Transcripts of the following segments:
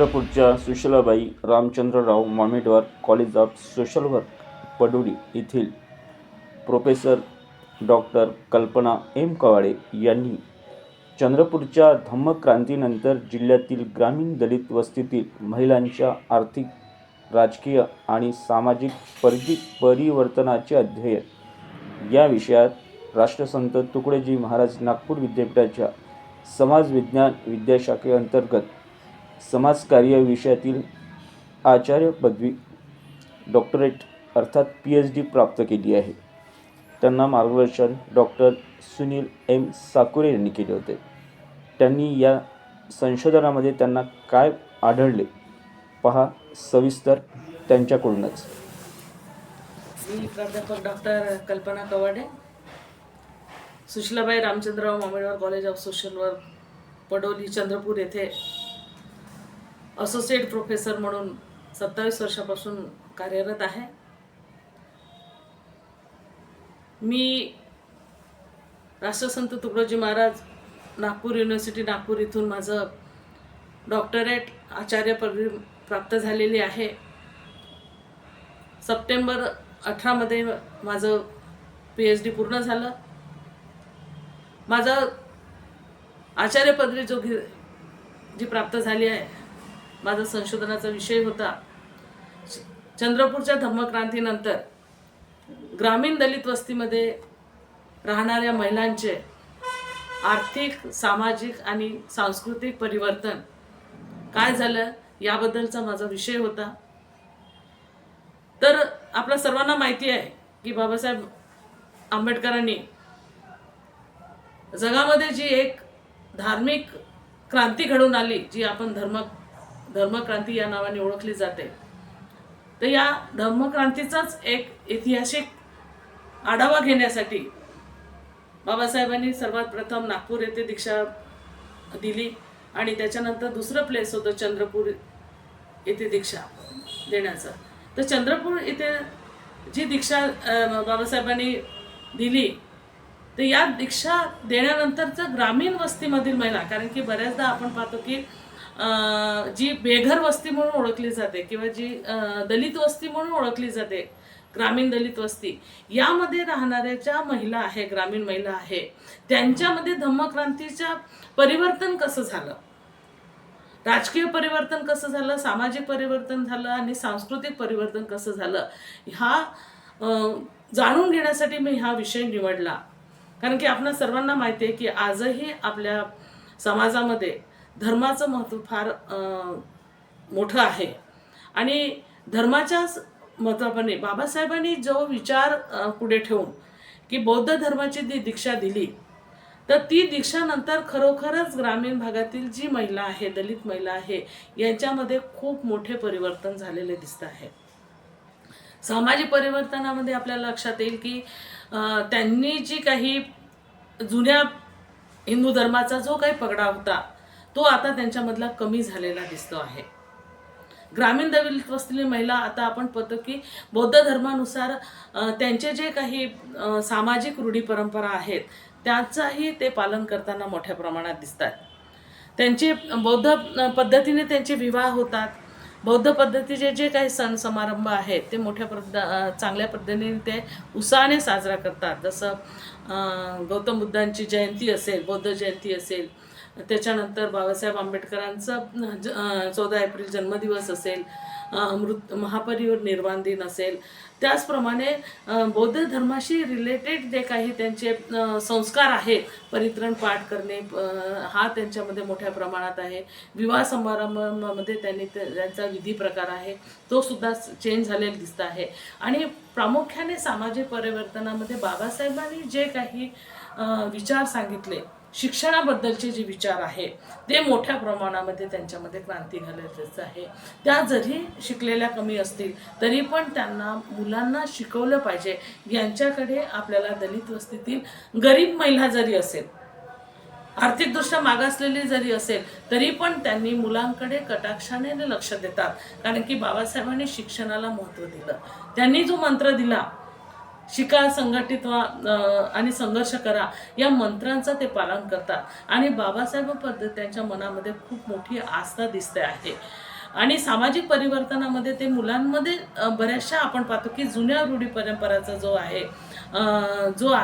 चंद्रपूरच्या Sushilabai Ramchandrarao Mamedwar college of social work Padoli येथील professor doctor Kalpana M. Kawale यांनी चंद्रपूरच्या धम्मक्रांतीनंतर जिल्ह्यातील ग्रामीण दलित वस्तीतील महिलांच्या आर्थिक राजकीय आणि सामाजिक परिधि परिवर्तनाचे अध्ययन. या विषयात राष्ट्रसंत तुकडेजी महाराज नागपूर विद्यापीठाच्या समाजविज्ञान विद्याशाखेअंतर्गत समाजकार्य विषयातील आचार्य पदवी डॉक्टरेट अर्थात पी एच डी प्राप्त केली आहे. त्यांना मार्गदर्शन डॉक्टर सुनील एम साकुरे यांनी केले होते. त्यांनी या संशोधनामध्ये त्यांना काय आढळले? पहा सविस्तर त्यांच्याकडूनच. मी प्राध्यापक doctor Kalpana Kawade Sushilabai Ramchandrarao Mamedwar college of social work Padoli Chandrapur येथे असोसिएट प्रोफेसर म्हणून सत्तावीस वर्षापासून कार्यरत आहे. मी राष्ट्रसंत तुकडोजी महाराज नागपूर युनिव्हर्सिटी नागपूर इथून माझं डॉक्टरेट आचार्य पदवी प्राप्त झालेली आहे. सप्टेंबर अठरामध्ये माझं पी एच डी पूर्ण झालं. माझं आचार्य पदवी जो घे जी प्राप्त झाली आहे माझा संशोधनाचा विषय होता. चंद्रपूरच्या धम्मक्रांतीनंतर ग्रामीण दलित वस्तीमध्ये राहणाऱ्या महिलांचे आर्थिक सामाजिक आणि सांस्कृतिक परिवर्तन काय झालं याबद्दलचा माझा विषय होता. तर आपल्या सर्वांना माहिती आहे की बाबासाहेब आंबेडकरांनी जगामध्ये जी एक धार्मिक क्रांती घडून आली जी आपण धर्म धर्मक्रांती या नावाने ओळखली जाते. तर या धर्मक्रांतीचाच एक ऐतिहासिक आढावा घेण्यासाठी बाबासाहेबांनी सर्वात प्रथम नागपूर येथे दीक्षा दिली आणि त्याच्यानंतर दुसरं प्लेस होतं चंद्रपूर येथे दीक्षा देण्याचं. तर चंद्रपूर येथे जी दीक्षा बाबासाहेबांनी दिली तर या दीक्षा देण्यानंतरचं ग्रामीण वस्तीमधील महिला कारण की बऱ्याचदा आपण पाहतो की जी बेघर वस्ती म्हणून ओळखली जाते किंवा जी दलित वस्ती म्हणून ओळखली जाते ग्रामीण दलित वस्ती यामध्ये राहणाऱ्या ज्या महिला आहे ग्रामीण महिला आहे त्यांच्यामध्ये धम्मक्रांतीच्या परिवर्तन कसं झालं? राजकीय परिवर्तन कसं झालं? सामाजिक परिवर्तन झालं आणि सांस्कृतिक परिवर्तन कसं झालं? हा जाणून घेण्यासाठी मी हा विषय निवडला. कारण की आपल्या सर्वांना माहिती आहे की आजही आपल्या समाजामध्ये धर्माचं महत्त्व फार मोठं आहे. आणि धर्माच्याच महत्त्वाने बाबासाहेबांनी जो विचार पुढे ठेवून की बौद्ध धर्माची जी दीक्षा दिली तर ती दीक्षानंतर खरोखरच ग्रामीण भागातील जी महिला आहे दलित महिला आहे यांच्यामध्ये खूप मोठे परिवर्तन झालेले दिसत आहे. सामाजिक परिवर्तनामध्ये आपल्याला लक्षात येईल की त्यांनी जी काही जुन्या हिंदू धर्माचा जो काही पगडा होता तो आता त्यांच्यामधला कमी झालेला दिसतो आहे. ग्रामीण दलित वस्तीतील महिला आता आपण पाहतो की बौद्ध धर्मानुसार त्यांचे जे काही सामाजिक रूढी परंपरा आहेत त्याचाही ते पालन करताना मोठ्या प्रमाणात दिसतात. त्यांचे बौद्ध पद्धतीने त्यांचे विवाह होतात. बौद्ध पद्धतीचे जे काही सण समारंभ आहेत ते मोठ्या पद्ध चांगल्या पद्धतीने ते उत्साहाने साजरा करतात. जसं गौतम बुद्धांची जयंती असेल बौद्ध जयंती असेल त्याच्यानंतर बाबासाहेब आंबेडकरांचा चौदा एप्रिल जन्मदिवस असेल मृत महापरिवर निर्माण दिन असेल. त्याचप्रमाणे बौद्ध धर्माशी रिलेटेड जे काही त्यांचे संस्कार आहेत परित्रण पाठ करणे हा त्यांच्यामध्ये मोठ्या प्रमाणात आहे. विवाह समारंभामध्ये त्यांनी ते- त्यांचा विधी प्रकार आहे. तो सुद्धा चेंज झालेला दिसत आहे. आणि प्रामुख्याने सामाजिक परिवर्तनामध्ये बाबासाहेबांनी जे काही विचार सांगितले शिक्षणाबद्दलचे जे विचार आहे ते मोठ्या प्रमाणामध्ये त्यांच्यामध्ये क्रांती घालायचं आहे. त्या जरी शिकलेल्या कमी असतील तरी पण त्यांना मुलांना शिकवलं पाहिजे. यांच्याकडे आपल्याला दलित वस्तीतील गरीब महिला जरी असेल आर्थिकदृष्ट्या मागासलेली जरी असेल तरी पण त्यांनी मुलांकडे कटाक्षाने लक्ष देतात. कारण की बाबासाहेबांनी शिक्षणाला महत्त्व दिलं. त्यांनी जो मंत्र दिला शिका संघटित व्हा आणि संघर्ष करा. या मंत्रांचं ते पालन करतात. आणि बाबासाहेब पद्धत त्यांच्या मनामध्ये खूप मोठी आस्था दिसते आहे. आणि सामाजिक परिवर्तनामध्ये ते मुलांमध्ये बऱ्याचशा आपण पाहतो की जुन्या रूढी परंपराचा जो आहे जो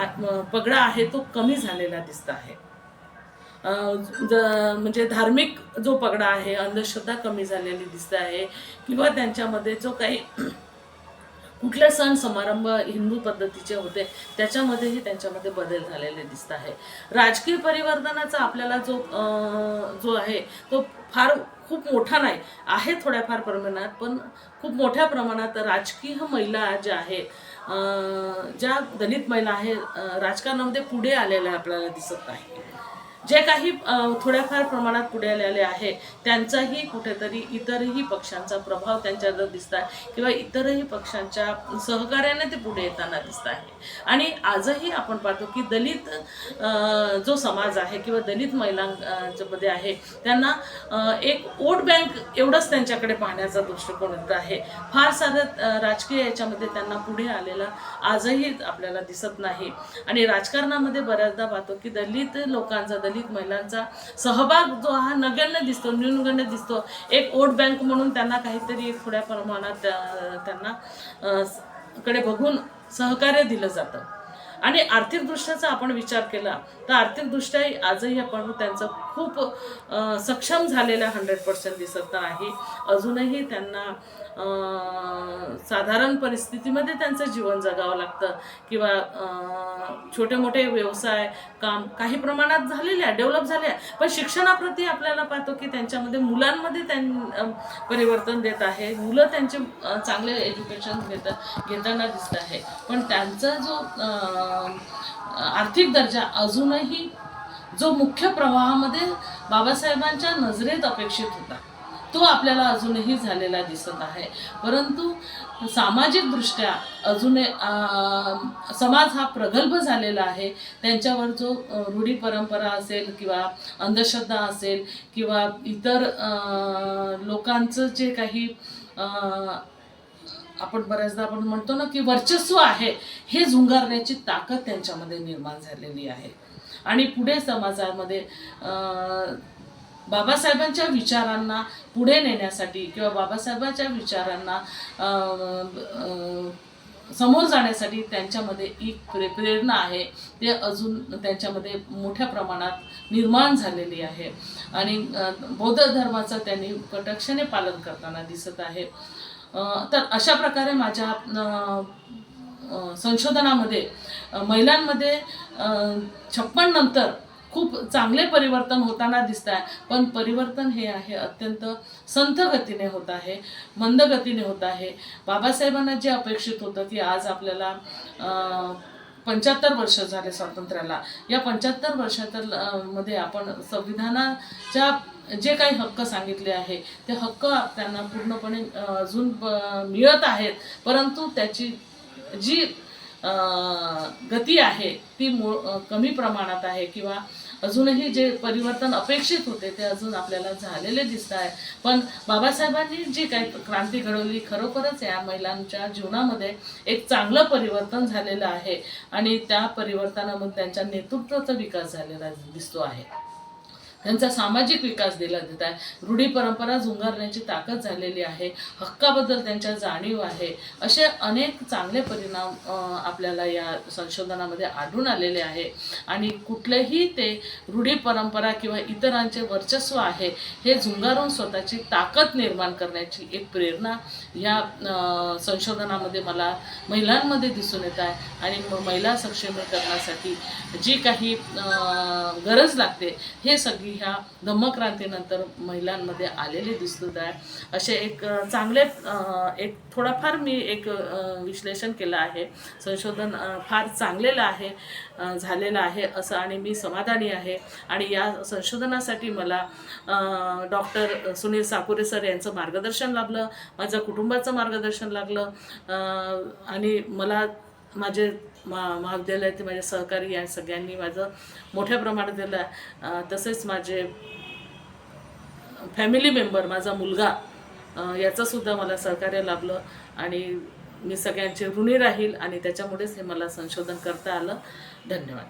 पगडा आहे तो कमी झालेला दिसत आहे. म्हणजे धार्मिक जो पगडा आहे अंधश्रद्धा कमी झालेली दिसत आहे किंवा त्यांच्यामध्ये जो काही कुठले सण समारंभ हिंदू पद्धतीचे होते त्याच्यामध्येही त्यांच्यामध्ये बदल झालेले दिसत आहे. राजकीय परिवर्तनाचा आपल्याला जो जो आहे तो फार खूप मोठा नाही आहे थोड्याफार प्रमाणात पण खूप मोठ्या प्रमाणात राजकीय महिला ज्या आहेत ज्या दलित महिला आहेत राजकारणामध्ये पुढे आलेल्या आपल्याला दिसत नाही जे काही थोड्याफार प्रमाणात पुढे आलेले आहे त्यांचाही कुठेतरी इतरही पक्षांचा प्रभाव त्यांच्यावर दिसत आहे किंवा इतरही पक्षांच्या सहकार्याने ते पुढे येताना दिसत आहे आणि आजही आपण पाहतो की दलित जो समाज आहे किंवा दलित महिलांच्यामध्ये आहे त्यांना एक वोट बँक एवढंच त्यांच्याकडे पाहण्याचा दृष्टिकोन आहे. फार सारं राजकीय याच्यामध्ये त्यांना पुढे आलेला आजही आपल्याला दिसत नाही. आणि राजकारणामध्ये बऱ्याचदा पाहतो की दलित लोकांचा दलित महिलांचा सहभाग जो हा नगण्य दिसतो न्यूनगण्य दिसतो. एक वोट बँक म्हणून त्यांना काहीतरी थोड्या प्रमाणात त्यांना कडे बघून सहकार्य दिलं जातं. आणि आर्थिकदृष्ट्याचा आपण विचार केला तर आर्थिकदृष्ट्याही आजही आपण त्यांचं खूप सक्षम झालेल्या हंड्रेड पर्सेंट दिसत आहे. अजूनही त्यांना साधारण परिस्थितीमध्ये त्यांचं जीवन जगावं लागतं किंवा छोटे मोठे व्यवसाय काम काही प्रमाणात झालेले आहे डेव्हलप झाले आहे पण शिक्षणाप्रती आपल्याला पाहतो की त्यांच्यामध्ये मुलांमध्ये त्यां परिवर्तन देत आहे. मुलं त्यांचे चांगले एज्युकेशन घेत घेताना दिसत आहे. पण त्यांचा जो आर्थिक दर्जा अजूनही जो मुख्य प्रवाहामध्ये बाबासाहेबांच्या नजरेत अपेक्षित होता. तो आपल्याला अजूनही झालेला दिसत आहे. परंतु सामाजिकदृष्ट्या अजून समाज हा प्रगल्भ झालेला आहे. त्यांच्यावर जो रूढी परंपरा असेल किंवा अंधश्रद्धा असेल किंवा इतर लोकांचं जे काही आपण बऱ्याचदा आपण म्हणतो ना की वर्चस्व आहे हे झुंगारण्याची ताकद त्यांच्यामध्ये निर्माण झालेली आहे. आणि पुढे समाजामध्ये बाबासाहेबांच्या विचारांना पुढे नेण्यासाठी किंवा बाबासाहेबांच्या विचारांना समोर जाण्यासाठी त्यांच्यामध्ये एक प्रे प्रेरणा आहे. ते अजून त्यांच्यामध्ये मोठ्या प्रमाणात निर्माण झालेली आहे. आणि बौद्ध धर्माचं त्यांनी कटाक्षाने पालन करताना दिसत आहे. तर अशा प्रकारे माझ्या संशोधनामध्ये महिलांमध्ये छप्पन नंतर खूप चांगले परिवर्तन होताना दिसत आहे पण परिवर्तन हे आहे अत्यंत संथ गतीने होत आहे मंद गतीने होत आहे. बाबासाहेबांना जे अपेक्षित होतं की आज आपल्याला पंच्याहत्तर वर्ष झाले स्वातंत्र्याला. या पंच्याहत्तर वर्षात मध्ये आपण संविधानाच्या जे काही हक्क सांगितले आहे ते हक्क त्यांना पूर्णपणे अजून मिळत आहेत. परंतु त्याची जी गती आहे ती मो कमी प्रमाणात आहे किंवा अजूनही जे परिवर्तन अपेक्षित होते ते अजून आपल्याला झालेले दिसत आहे. पण बाबासाहेबांनी जी काही क्रांती घडवली खरोखरच या महिलांच्या जीवनामध्ये एक चांगलं परिवर्तन झालेलं आहे आणि त्या परिवर्तनामध्ये त्यांच्या नेतृत्वाचा विकास झालेला दिसतो आहे. त्यांचा सामाजिक विकास दिला देत आहे. रूढी परंपरा झुंगारण्याची ताकद झालेली आहे. हक्काबद्दल त्यांच्या जाणीव आहे. असे अनेक चांगले परिणाम आपल्याला या संशोधनामध्ये आढळून आलेले आहे. आणि कुठलेही ते रूढी परंपरा किंवा इतरांचे वर्चस्व आहे हे झुंगारून स्वतःची ताकद निर्माण करण्याची एक प्रेरणा या संशोधनामध्ये मला महिलांमध्ये दिसून येत आहे. आणि महिला सक्षमीकरणासाठी जी काही गरज लागते हे सगळी ह्या धम्मक्रांतीनंतर महिलांमध्ये आलेले दिसत आहे. असे एक चांगले एक थोडाफार मी एक विश्लेषण केलं आहे. संशोधन फार चांगलेलं आहे झालेलं आहे असं आणि मी समाधानी आहे. आणि या संशोधनासाठी मला डॉक्टर सुनील साकुरे सर यांचं मार्गदर्शन लाभलं माझं कुटुंबाचं मार्गदर्शन लागलं आणि मला माझे मा महाविद्यालयातील माझे सहकारी या सगळ्यांनी माझं मोठ्या प्रमाणात दिलं आहे तसेच माझे फॅमिली मेंबर माझा मुलगा याचंसुद्धा मला सहकार्य लाभलं आणि मी सगळ्यांचे ऋणी राहील आणि त्याच्यामुळेच हे मला संशोधन करता आलं. धन्यवाद.